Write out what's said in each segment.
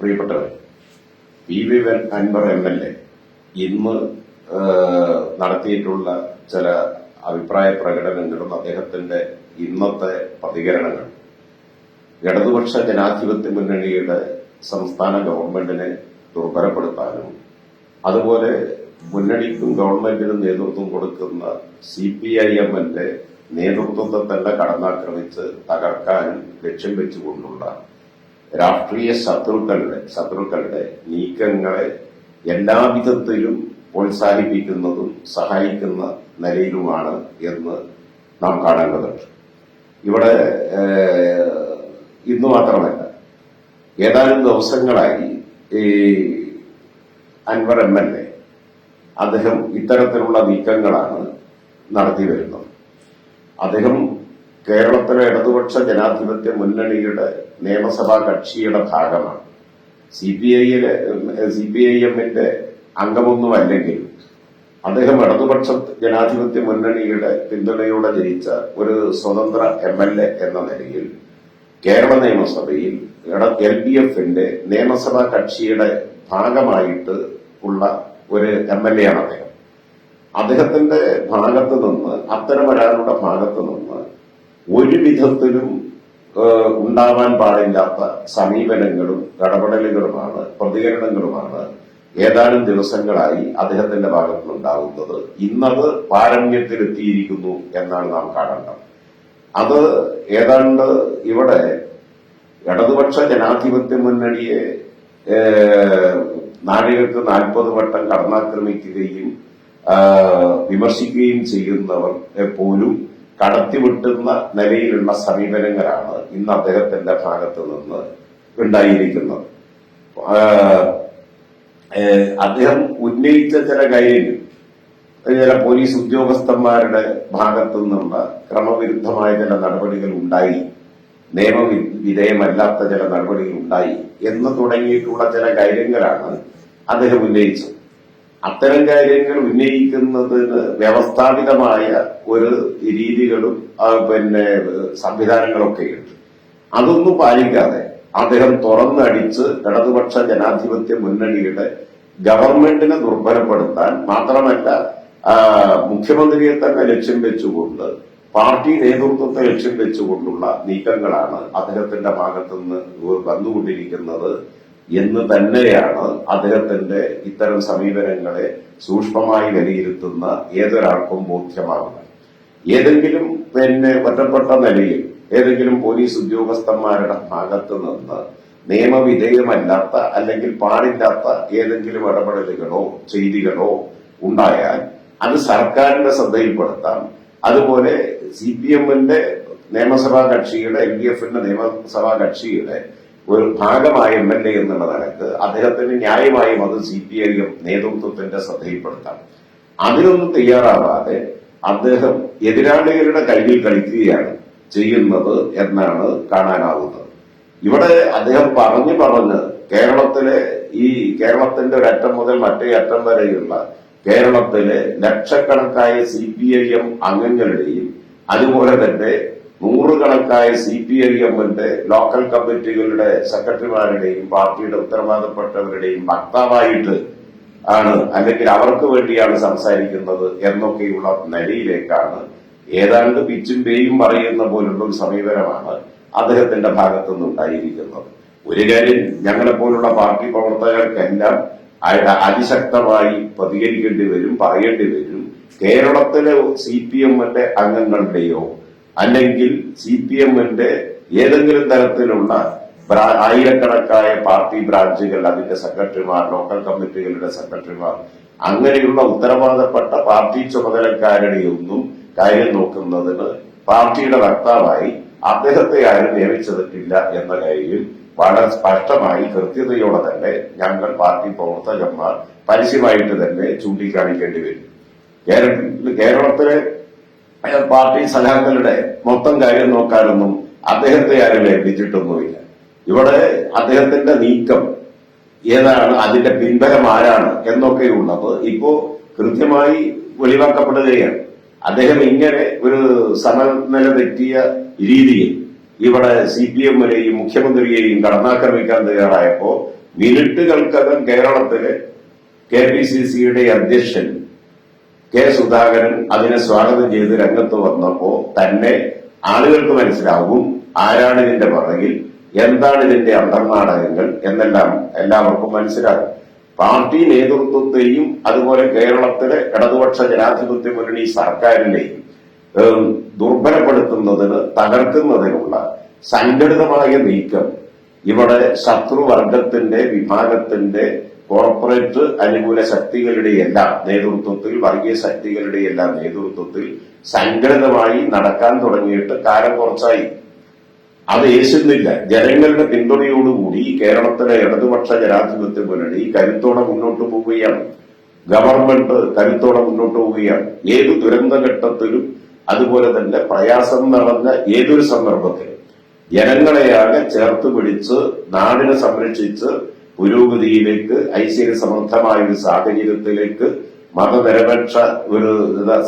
പ്രിയപ്പെട്ടവർ P V വെൻ Anvar M L A ഇന്ന് നടത്തിയിട്ടുള്ള ചില അഭിപ്രായ പ്രകടനങ്ങളും അദ്ദേഹത്തിന്റെ ഇന്നത്തെ പ്രതികരണങ്ങൾ. ഇടതുപക്ഷ ജനാധിപത്യ മുന്നണിയുടെ സംസ്ഥാന ഗവൺമെന്റിനെ ദുർബലപ്പെടുത്താനും അതുപോലെ മുന്നണിക്കും ഗവൺമെന്റിനും നേതൃത്വം കൊടുക്കുന്ന സി പി ഐ എമ്മിന്റെ നേതൃത്വത്തെ തന്നെ കടന്നാക്രമിച്ച് തകർക്കാനും ലക്ഷ്യം വെച്ചുകൊണ്ടുള്ള രാഷ്ട്രീയ ശത്രുക്കളുടെ ശത്രുക്കളുടെ നീക്കങ്ങളെ എല്ലാവിധത്തിലും പ്രോത്സാഹിപ്പിക്കുന്നതും സഹായിക്കുന്ന നിലയിലുമാണ് എന്ന് നാം കാണേണ്ടതുണ്ട് ഇവിടെ ഇന്ന് മാത്രമല്ല ഏതാനും ദിവസങ്ങളായി ഈ അൻവർ എം എൽ എ അദ്ദേഹം ഇത്തരത്തിലുള്ള നീക്കങ്ങളാണ് നടത്തി വരുന്നത്. അദ്ദേഹം കേരളത്തിലെ ഇടതുപക്ഷ ജനാധിപത്യ മുന്നണിയുടെ നിയമസഭാ കക്ഷിയുടെ ഭാഗമാണ്. സി പി ഐയിലെ സി പി ഐ എമ്മിന്റെ അംഗമൊന്നും അല്ലെങ്കിലും അദ്ദേഹം ഇടതുപക്ഷ ജനാധിപത്യ മുന്നണിയുടെ പിന്തുണയോടെ ജയിച്ച ഒരു സ്വതന്ത്ര എം എൽ എ എന്ന നിലയിൽ കേരള നിയമസഭയിൽ എൽ ഡി എഫിന്റെ നിയമസഭാ കക്ഷിയുടെ ഭാഗമായിട്ട് ഉള്ള ഒരു എം എൽ എ ആണ് അദ്ദേഹം. അദ്ദേഹത്തിന്റെ ഭാഗത്ത് നിന്ന് അത്തരം ഒരാളുടെ ഭാഗത്ത് നിന്ന് ഒരു വിധത്തിലും ഉണ്ടാവാൻ പാടില്ലാത്ത സമീപനങ്ങളും ഇടപെടലുകളുമാണ് പ്രതികരണങ്ങളുമാണ് ഏതാനും ദിവസങ്ങളായി അദ്ദേഹത്തിന്റെ ഭാഗത്ത് ഉണ്ടാകുന്നത് ഇന്നത് പാരമ്യത്തിലെത്തിയിരിക്കുന്നു എന്നാണ് നാം കാണേണ്ടത്. അത് ഏതാണ്ട് ഇവിടെ ഇടതുപക്ഷ ജനാധിപത്യ മുന്നണിയെ ഏഹ്, നാഴികക്ക് നാൽപ്പത് വട്ടം കടന്നാക്രമിക്കുകയും വിമർശിക്കുകയും ചെയ്യുന്നവർ പോലും കടത്തിവിട്ടുന്ന നിലയിലുള്ള സമീപനങ്ങളാണ് ഇന്ന് അദ്ദേഹത്തിന്റെ ഭാഗത്ത് നിന്ന് ഉണ്ടായിരിക്കുന്നത്. അദ്ദേഹം ഉന്നയിച്ച ചില കാര്യങ്ങൾ ചില പോലീസ് ഉദ്യോഗസ്ഥന്മാരുടെ ഭാഗത്തു നിന്നുള്ള ക്രമവിരുദ്ധമായ ചില നടപടികൾ ഉണ്ടായി. നിയമവിധേയമല്ലാത്ത ചില നടപടികൾ ഉണ്ടായി എന്ന് തുടങ്ങിയിട്ടുള്ള ചില കാര്യങ്ങളാണ് അദ്ദേഹം ഉന്നയിച്ചത്. അത്തരം കാര്യങ്ങൾ ഉന്നയിക്കുന്നതിന് വ്യവസ്ഥാപിതമായ ഒരു രീതികളും പിന്നെ സംവിധാനങ്ങളൊക്കെ ഉണ്ട് അതൊന്നും പാലിക്കാതെ അദ്ദേഹം തുറന്നടിച്ച് ഇടതുപക്ഷ ജനാധിപത്യ മുന്നണിയുടെ ഗവൺമെന്റിനെ ദുർബലപ്പെടുത്താൻ മാത്രമല്ല മുഖ്യമന്ത്രിയെ തന്നെ ലക്ഷ്യം വെച്ചുകൊണ്ട് പാർട്ടി നേതൃത്വത്തെ ലക്ഷ്യം വെച്ചുകൊണ്ടുള്ള നീക്കങ്ങളാണ് അദ്ദേഹത്തിന്റെ ഭാഗത്തുനിന്ന് വന്നുകൊണ്ടിരിക്കുന്നത്. എന്ന് തന്നെയാണ് അദ്ദേഹത്തിന്റെ ഇത്തരം സമീപനങ്ങളെ സൂക്ഷ്മമായി വിലയിരുത്തുന്ന ഏതൊരാൾക്കും ബോധ്യമാകുന്നത്. ഏതെങ്കിലും പിന്നെ ഒറ്റപ്പെട്ട നിലയിൽ ഏതെങ്കിലും പോലീസ് ഉദ്യോഗസ്ഥന്മാരുടെ ഭാഗത്ത് നിന്ന് നിയമവിധേയമല്ലാത്ത അല്ലെങ്കിൽ പാടില്ലാത്ത ഏതെങ്കിലും ഇടപെടലുകളോ ചെയ്തികളോ ഉണ്ടായാൽ അത് സർക്കാരിന്റെ ശ്രദ്ധയിൽപ്പെടുത്താം. അതുപോലെ സി പി എമ്മിന്റെ നിയമസഭാ കക്ഷിയുടെ എൽ ഡി എഫിന്റെ നിയമസഭാ കക്ഷിയുടെ ഒരു ഭാഗമായ എം എൽ എ എന്നുള്ള നിലയ്ക്ക് അദ്ദേഹത്തിന് ന്യായമായും അത് സി പി ഐ എം നേതൃത്വത്തിന്റെ ശ്രദ്ധയിൽപ്പെടുത്താം. അതിനൊന്നും തയ്യാറാവാതെ അദ്ദേഹം എതിരാളികളുടെ കയ്യിൽ കളിക്കുകയാണ് ചെയ്യുന്നത് എന്നാണ് കാണാനാവുന്നത്. ഇവിടെ അദ്ദേഹം പറഞ്ഞു പറഞ്ഞ് കേരളത്തിലെ ഈ കേരളത്തിന്റെ ഒരറ്റം മുതൽ മറ്റേ അറ്റം വരെയുള്ള കേരളത്തിലെ ലക്ഷക്കണക്കായ സി പി ഐ എം അംഗങ്ങളുടെയും അതുപോലെ തന്നെ നൂറുകണക്കായ സി പി ഐ എമ്മിന്റെ ലോക്കൽ കമ്മിറ്റികളുടെ സെക്രട്ടറിമാരുടെയും പാർട്ടിയുടെ ഉത്തരവാദപ്പെട്ടവരുടെയും വക്താവായിട്ട് ആണ് അല്ലെങ്കിൽ അവർക്ക് വേണ്ടിയാണ് സംസാരിക്കുന്നത് എന്നൊക്കെയുള്ള നിലയിലേക്കാണ്. ഏതാണ്ട് പിച്ചും പേയും പറയുന്ന പോലുള്ള ഒരു സമീപനമാണ് അദ്ദേഹത്തിന്റെ ഭാഗത്തു നിന്നുണ്ടായിരിക്കുന്നത് ഒരു കാര്യം ഞങ്ങളെ പോലുള്ള പാർട്ടി പ്രവർത്തകർക്കെല്ലാം അതിശക്തമായി പ്രതികരിക്കേണ്ടി വരും പറയേണ്ടി വരും. കേരളത്തിലെ സി പി എമ്മിന്റെ അംഗങ്ങളുടെയോ അല്ലെങ്കിൽ സി പി എമ്മിന്റെ ഏതെങ്കിലും തരത്തിലുള്ള ആയിരക്കണക്കായ പാർട്ടി ബ്രാഞ്ചുകൾ അതിന്റെ സെക്രട്ടറിമാർ ലോക്കൽ കമ്മിറ്റികളുടെ സെക്രട്ടറിമാർ അങ്ങനെയുള്ള ഉത്തരവാദപ്പെട്ട പാർട്ടി ചുമതലക്കാരുടെയൊന്നും കാര്യം നോക്കുന്നതിന് പാർട്ടിയുടെ വക്താവായി അദ്ദേഹത്തെ ആരും നിയമിച്ചിട്ടില്ല എന്ന കാര്യം വളരെ സ്പഷ്ടമായി കൃത്യതയോടെ തന്നെ ഞങ്ങൾ പാർട്ടി പ്രവർത്തകന്മാർ പരസ്യമായിട്ട് തന്നെ ചൂണ്ടിക്കാണിക്കേണ്ടി വരും. കേരളത്തിലെ അയാൾ പാർട്ടി സഖാക്കളുടെ മൊത്തം കാര്യം നോക്കാനൊന്നും അദ്ദേഹത്തെ ആരും ഏൽപ്പിച്ചിട്ടൊന്നുമില്ല. ഇവിടെ അദ്ദേഹത്തിന്റെ നീക്കം ഏതാണ് അതിന്റെ പിൻബലം ആരാണ് എന്നൊക്കെയുള്ളത് ഇപ്പോ കൃത്യമായി വെളിവാക്കപ്പെടുകയാണ്. അദ്ദേഹം ഇങ്ങനെ ഒരു സമനില തെറ്റിയ രീതിയിൽ ഇവിടെ സി പി എമ്മിനെയും മുഖ്യമന്ത്രിയെയും കടന്നാക്രമിക്കാൻ തയ്യാറായപ്പോ മിനിറ്റുകൾക്കകം കേരളത്തിലെ കെ പി സി സിയുടെ അധ്യക്ഷൻ കെ സുധാകരൻ അതിനെ സ്വാഗതം ചെയ്ത് രംഗത്ത് വന്നപ്പോ തന്നെ ആളുകൾക്ക് മനസ്സിലാവും ആരാണ് ഇതിന്റെ പറകിൽ എന്താണ് ഇതിന്റെ അന്തർനാടകങ്ങൾ എന്നെല്ലാം എല്ലാവർക്കും മനസ്സിലാകും. പാർട്ടി നേതൃത്വത്തെയും അതുപോലെ കേരളത്തിലെ ഇടതുപക്ഷ ജനാധിപത്യ മുന്നണി സർക്കാരിനെയും ദുർബലപ്പെടുത്തുന്നതിന് തകർക്കുന്നതിനുള്ള സംഘടിതമായ നീക്കം ഇവിടെ ശത്രുവർഗത്തിന്റെ വിഭാഗത്തിന്റെ കോർപ്പറേറ്റ് അനുകൂല ശക്തികളുടെ എല്ലാം നേതൃത്വത്തിൽ വർഗീയ ശക്തികളുടെ എല്ലാം നേതൃത്വത്തിൽ സംഘടിതമായി നടക്കാൻ തുടങ്ങിയിട്ട് കാലം കുറച്ചായി. അത് ഏശുന്നില്ല. ജനങ്ങളുടെ പിന്തുണയോടുകൂടി കേരളത്തിലെ ഇടതുപക്ഷ ജനാധിപത്യ മുന്നണി കരുത്തോടെ മുന്നോട്ട് പോവുകയാണ്. ഗവൺമെന്റ് കരുത്തോടെ മുന്നോട്ട് പോവുകയാണ്. ഏത് ദുരന്തഘട്ടത്തിലും അതുപോലെ തന്നെ പ്രയാസം നടന്ന ഏതൊരു സന്ദർഭത്തിലും ജനങ്ങളെയാകെ ചേർത്ത് പിടിച്ച് നാടിനെ സംരക്ഷിച്ച് പുരോഗതിയിലേക്ക് ഐശ്വര്യ സമർത്ഥമായ ഒരു സാഹചര്യത്തിലേക്ക് മതനിരപേക്ഷ ഒരു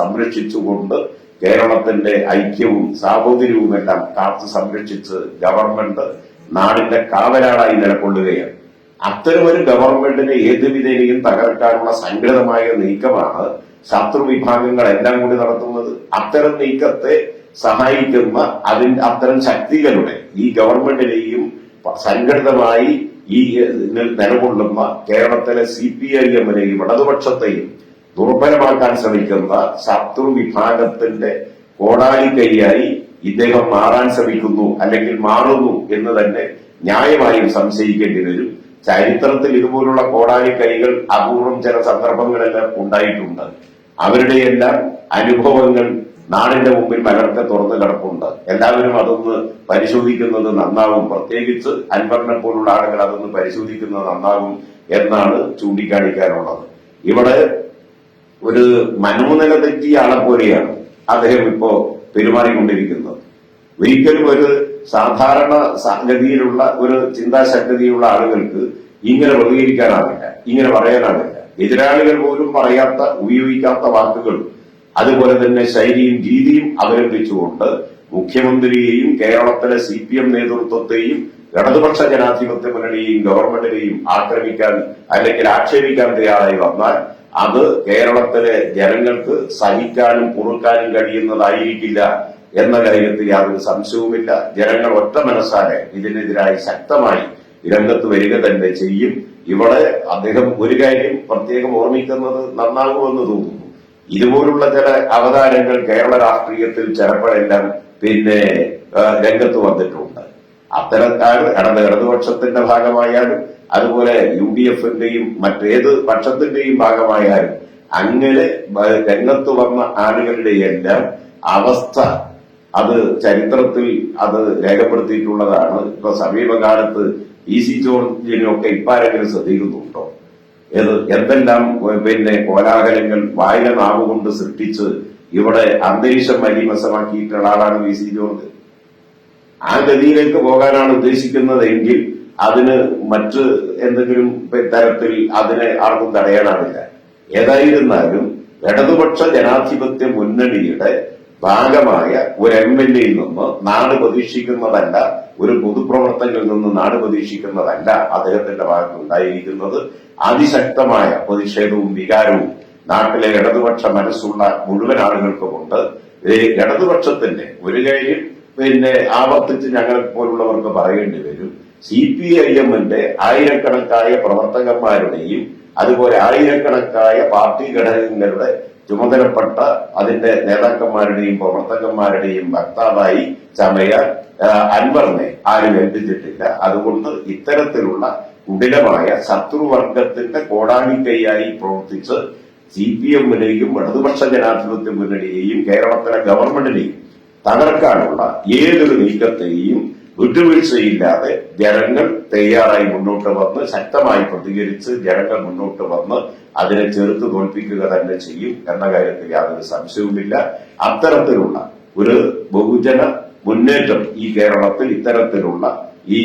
സംരക്ഷിച്ചുകൊണ്ട് കേരളത്തിന്റെ ഐക്യവും സാഹോദര്യവും എല്ലാം കാത്തു സംരക്ഷിച്ച് ഗവൺമെന്റ് നാടിന്റെ കാവലാളായി നിലകൊള്ളുകയാണ്. അത്തരമൊരു ഗവൺമെന്റിനെ ഏത് വിധേനയും തകർക്കാനുള്ള സംഘടിതമായ നീക്കമാണ് ശത്രു വിഭാഗങ്ങൾ എല്ലാം കൂടി നടത്തുന്നത്. അത്തരം നീക്കത്തെ സഹായിക്കുന്ന അതിന്റെ അത്തരം ശക്തികളുടെ ഈ ഗവൺമെന്റിനെയും സംഘടിതമായി ഈ നിലകൊള്ളുന്ന കേരളത്തിലെ സി പി ഐ എമ്മിനെയും ഇടതുപക്ഷത്തെയും ദുർബലമാക്കാൻ ശ്രമിക്കുന്ന ശത്രു വിഭാഗത്തിന്റെ കോടാലി കൈയായി ഇദ്ദേഹം മാറാൻ ശ്രമിക്കുന്നു അല്ലെങ്കിൽ മാറുന്നു എന്ന് തന്നെ ന്യായമായും സംശയിക്കേണ്ടി വരും. ചരിത്രത്തിൽ ഇതുപോലുള്ള കോടാലി കൈകൾ അപൂർവം ചില സന്ദർഭങ്ങളെല്ലാം ഉണ്ടായിട്ടുണ്ട്. അവരുടെയെല്ലാം അനുഭവങ്ങൾ നാടിന്റെ മുമ്പിൽ മലർക്കെ തുറന്നു കിടപ്പുണ്ട്. എല്ലാവരും അതൊന്ന് പരിശോധിക്കുന്നത് നന്നാവും. പ്രത്യേകിച്ച് അൻവറിനെ പോലുള്ള ആളുകൾ അതൊന്ന് പരിശോധിക്കുന്നത് നന്നാവും എന്നാണ് ചൂണ്ടിക്കാണിക്കാനുള്ളത്. ഇവിടെ ഒരു മനോനില തെറ്റിയ ആളെ പോലെയാണ് അദ്ദേഹം ഇപ്പോ പെരുമാറിക്കൊണ്ടിരിക്കുന്നത്. ഒരിക്കലും ഒരു സാധാരണ ഗതിയിലുള്ള ഒരു ചിന്താശക്തിയുള്ള ആളുകൾക്ക് ഇങ്ങനെ പ്രതികരിക്കാനാവില്ല ഇങ്ങനെ പറയാനാവില്ല. എതിരാളികൾ പോലും പറയാത്ത ഉപയോഗിക്കാത്ത വാക്കുകളും അതുപോലെ തന്നെ ശൈലിയും രീതിയും അവലംബിച്ചുകൊണ്ട് മുഖ്യമന്ത്രിയെയും കേരളത്തിലെ സി പി എം നേതൃത്വത്തെയും ഇടതുപക്ഷ ജനാധിപത്യ മുന്നണിയെയും ഗവൺമെന്റിനെയും ആക്രമിക്കാൻ അല്ലെങ്കിൽ ആക്ഷേപിക്കാൻ തയ്യാറായി വന്നാൽ അത് കേരളത്തിലെ ജനങ്ങൾക്ക് സഹിക്കാനും പൊറുക്കാനും കഴിയുന്നതായിരിക്കില്ല എന്ന കാര്യത്തിൽ യാതൊരു സംശയവുമില്ല. ജനങ്ങൾ ഒറ്റ മനസ്സാലെ ഇതിനെതിരായി ശക്തമായി രംഗത്ത് വരിക തന്നെ ചെയ്യും. ഇവിടെ അദ്ദേഹം ഒരു കാര്യം പ്രത്യേകം ഓർമ്മിക്കുന്നത് നന്നാകുമെന്ന് തോന്നുന്നു. ഇതുപോലുള്ള ചില അവതാരങ്ങൾ കേരള രാഷ്ട്രീയത്തിൽ ചിലപ്പോഴെല്ലാം പിന്നെ രംഗത്ത് വന്നിട്ടുണ്ട്. അത്തരക്കാട് ഇടത് ഇടതുപക്ഷത്തിന്റെ ഭാഗമായാലും അതുപോലെ യു ഡി എഫിന്റെയും മറ്റേത് പക്ഷത്തിന്റെയും ഭാഗമായാലും അങ്ങനെ രംഗത്ത് വന്ന ആളുകളുടെ എല്ലാം അവസ്ഥ അത് ചരിത്രത്തിൽ അത് രേഖപ്പെടുത്തിയിട്ടുള്ളതാണ്. ഇപ്പൊ സമീപകാലത്ത് ഇ സി ജോർജിനൊക്കെ ഇപ്പാരെങ്കിലും ശ്രദ്ധിക്കുന്നുണ്ടോ? എന്തെല്ലാം പിന്നെ കോലാഹലങ്ങൾ വായില നാവുകൊണ്ട് സൃഷ്ടിച്ച് ഇവിടെ അന്തരീക്ഷം മലീമസമാക്കിയിട്ടുള്ള ആളാണ് വി സി ജോർജ്. ആ ഗതിയിലേക്ക് പോകാനാണ് ഉദ്ദേശിക്കുന്നത് എങ്കിൽ അതിന് മറ്റ് എന്തെങ്കിലും തരത്തിൽ അതിനെ ആർക്കും തടയാനാവില്ല. ഏതായിരുന്നാലും ഇടതുപക്ഷ ജനാധിപത്യ മുന്നണിയുടെ ഭാഗമായ ഒരു എം എൽ എയിൽ നിന്ന് നാട് പ്രതീക്ഷിക്കുന്നതല്ല ഒരു പൊതുപ്രവർത്തകരിൽ നിന്ന് നാട് പ്രതീക്ഷിക്കുന്നതല്ല അദ്ദേഹത്തിന്റെ ഭാഗത്ത് ഉണ്ടായിരിക്കുന്നത് അതിശക്തമായ പ്രതിഷേധവും വികാരവും നാട്ടിലെ ഇടതുപക്ഷ മനസ്സുള്ള മുഴുവൻ ആളുകൾക്കുമുണ്ട് ഇടതുപക്ഷത്തിന്റെ ഒരു കാര്യം പിന്നെ ആവർത്തിച്ച് ഞങ്ങളെ പോലുള്ളവർക്ക് പറയേണ്ടി വരും. സി പി ഐ എമ്മിന്റെ ആയിരക്കണക്കായ പ്രവർത്തകന്മാരുടെയും അതുപോലെ ആയിരക്കണക്കായ പാർട്ടി ഘടകങ്ങളുടെ ചുമതലപ്പെട്ട അതിന്റെ നേതാക്കന്മാരുടെയും പ്രവർത്തകന്മാരുടെയും വക്താവായി ചമയ അൻവറിനെ ആരും ഏൽപ്പിച്ചിട്ടില്ല. അതുകൊണ്ട് ഇത്തരത്തിലുള്ള കുടിലമായ ശത്രുവർഗത്തിന്റെ കോടാലിക്കൈയായി പ്രവർത്തിച്ച് സി പി എമ്മിനെയും ഇടതുപക്ഷ ജനാധിപത്യ മുന്നണിയെയും കേരളത്തിലെ ഗവൺമെന്റിനെയും തകർക്കാനുള്ള ഏതൊരു നീക്കത്തെയും വിട്ടുവീഴ്ചയില്ലാതെ ജനങ്ങൾ തയ്യാറായി മുന്നോട്ട് വന്ന് ശക്തമായി പ്രതികരിച്ച് ജനങ്ങൾ മുന്നോട്ട് വന്ന് അതിനെ ചെറുത്ത് തോൽപ്പിക്കുക തന്നെ ചെയ്യും എന്ന കാര്യത്തിൽ യാതൊരു സംശയവുമില്ല. അത്തരത്തിലുള്ള ഒരു ബഹുജന മുന്നേറ്റം ഈ കേരളത്തിൽ ഇത്തരത്തിലുള്ള ഈ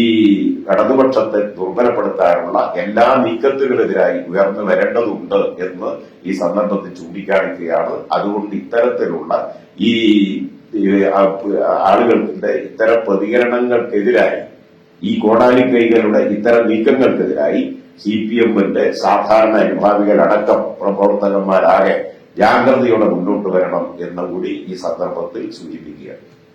ഇടതുപക്ഷത്തെ ദുർബലപ്പെടുത്താനുള്ള എല്ലാ നീക്കത്തിനെതിരായി ഉയർന്നു വരേണ്ടതുണ്ട് എന്ന് ഈ സന്ദർഭത്തിൽ ചൂണ്ടിക്കാണിക്കുകയാണ്. അതുകൊണ്ട് ഇത്തരത്തിലുള്ള ഈ ആളുകളുടെ ഇത്തരം പ്രതികരണങ്ങൾക്കെതിരായി ഈ കോടാലി കൈകളുടെ ഇത്തരം നീക്കങ്ങൾക്കെതിരായി സി പി എമ്മിന്റെ സാധാരണ അനുഭാവികളടക്കം പ്രവർത്തകന്മാരാകെ ജാഗ്രതയോടെ മുന്നോട്ട് വരണം എന്ന് കൂടി ഈ സന്ദർഭത്തിൽ സൂചിപ്പിക്കുകയാണ്.